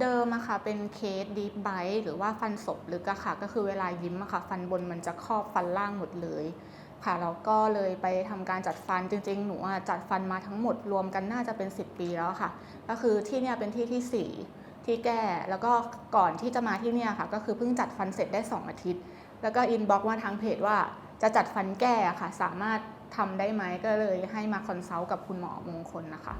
เดิมอะค่ะเป็นเคสดีฟไบหรือว่าฟันศพลึกอะค่ะ ก็คือเวลายิ้มอะค่ะ ฟันบนมันจะครอบฟันล่างหมดเลยค่ะแล้วก็เลยไปทำการจัดฟันจริง ๆ หนูอะจัดฟันมาทั้งหมดรวมกันน่าจะเป็น 10 ปีแล้วค่ะ ก็คือที่เนี่ยเป็นที่ที่ 4 ที่แก้แล้วก็ก่อนที่จะมาที่เนี่ยค่ะ ก็คือเพิ่งจัดฟันเสร็จได้ 2 อาทิตย์ แล้วก็อินบ็อกมาทางเพจว่าจะจัดฟันแก้อะค่ะ สามารถทำได้ไหมก็เลยให้มาคอนซัลท์กับคุณหมอมงคลนะคะ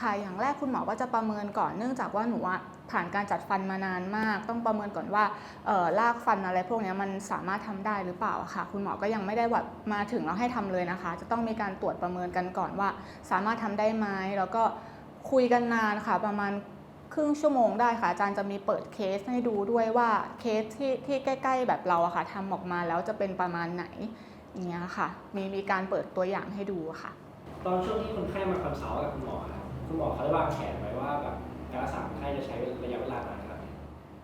ค่ะอย่างแรกคุณหมอก็จะประเมินก่อนเนื่องจากว่าหนูอะผ่านการจัดฟันมานานมาก ต้องประเมินก่อนว่าเอ่อรากฟันอะไรพวกนี้มันสามารถทำได้หรือเปล่าค่ะ คุณหมอก็ยังไม่ได้แบบมาถึงแล้วให้ทำเลยนะคะ จะต้องมีการตรวจประเมินกันก่อนว่า สามารถทำได้ไหมแล้วก็คุยกันนานค่ะ ประมาณครึ่งชั่วโมงได้ค่ะอาจารย์จะมีเปิดเคสให้ดูด้วยว่าเคสที่ที่ใกล้ ๆ แบบเราอะค่ะทำออกมาแล้วจะเป็นประมาณไหนอย่างเงี้ยค่ะ มีมีการเปิดตัวอย่างให้ดูค่ะ ตอนช่วงที่คนไข้มาคอนซัลท์กับคุณหมอ คุณหมอเขาได้วางแผนไว้ว่าแบบการรักษาคนไข้จะใช้ระยะเวลานานครับ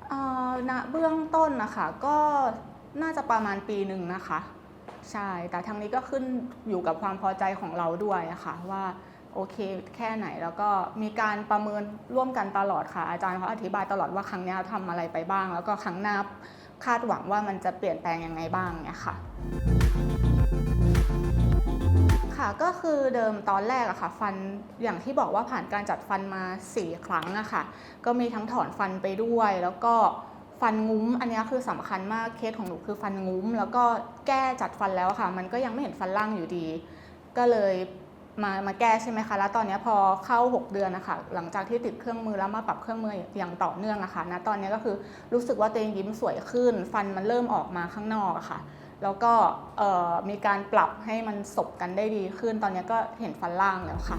เอ่อณเบื้องต้นนะคะ ก็น่าจะประมาณปีหนึ่งนะคะ ใช่ แต่ทางนี้ก็ขึ้นอยู่กับความพอใจของเราด้วยอะค่ะ ว่าโอเคแค่ไหนแล้วก็มีการประเมินร่วมกันตลอดค่ะ อาจารย์เขาอธิบายตลอดว่าครั้งนี้ยทำอะไรไปบ้าง แล้วก็ครั้งหน้าคาดหวังว่ามันจะเปลี่ยนแปลงยังไงบ้างเนี่ยค่ะ ค่ะก็คือเดิมตอนแรกอะค่ะ ฟันอย่างที่บอกว่าผ่านการจัดฟันมา 4 ครั้งอะค่ะ ก็มีทั้งถอนฟันไปด้วย แล้วก็ฟันงุ้ม อันนี้คือสำคัญมากเคสของหนูคือฟันงุ้ม แล้วก็แก้จัดฟันแล้วค่ะ มันก็ยังไม่เห็นฟันล่างอยู่ดี ก็เลยมามาแก้ใช่ไหมคะ แล้วตอนนี้พอเข้า 6 เดือนนะคะหลังจากที่ติดเครื่องมือแล้วมาปรับเครื่องมืออย่างต่อเนื่องอะค่ะตอนนี้ก็คือรู้สึกว่าตัวเองยิ้มสวยขึ้น ฟันมันเริ่มออกมาข้างนอกอะค่ะ แล้วก็มีการปรับให้มันสบกันได้ดีขึ้น ตอนนี้ก็เห็นฟันล่างแล้วค่ะ